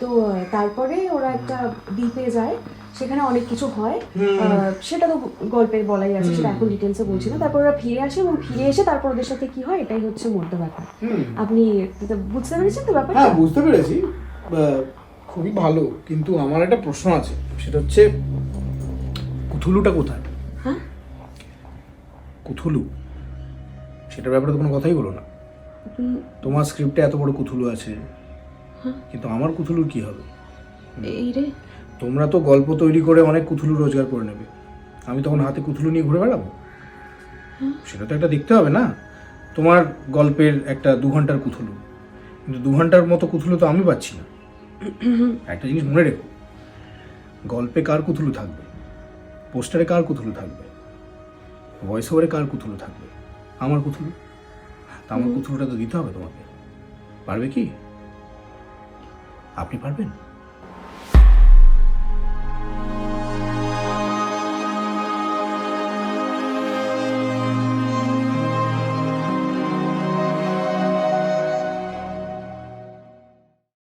তো তারপরে ওরা একটা দ্বীপে যায় সেখানে অনেক কিছু হয়। সেটা তো গল্পের বলাই আছে সেটা এখন ডিটেলসে বলছি না। তারপর ওরা ফিরে আসে এবং ফিরে এসে তারপর ওদের সাথে কি হয় এটাই হচ্ছে মধ্য ব্যাপার। আপনি বুঝতে পেরেছেন তো ব্যাপারটা? হ্যাঁ বুঝতে পেরেছি। খুবই ভালো কিন্তু আমার একটা প্রশ্ন আছে সেটা হচ্ছে কুথুলুটা কোথায়? হ্যাঁ? কুথুলু? সেটার ব্যাপারে তো কোনো কথাই বলো না। তোমার স্ক্রিপ্টে এত বড় কুথুলু আছে। কিন্তু আমার কুথুলুর কি হবে? এই রে। তোমরা তো গল্প তৈরি করে অনেক কুথুলু রোজগার করে নেবে। আমি তখন হাতে কুথুলু নিয়ে ঘুরে বেড়াবো? সেটা তো একটা দেখতে হবে না? তোমার গল্পের একটা দু ঘণ্টার কুথুলু কিন্তু দু ঘণ্টার মতো কুথুলু তো আমি পাচ্ছি না। একটা জিনিস মনে রেখো। গল্পে কার কুথুলু থাকবে? পোস্টারে কার কুথুলু থাকবে? ভয়েস ওভারে কার কুথুলু থাকবে? আমার কুথুলু তা আমার কুথুলুটা তো দিতে হবে তোমাকে। পারবে কি? আপনি পারবেন?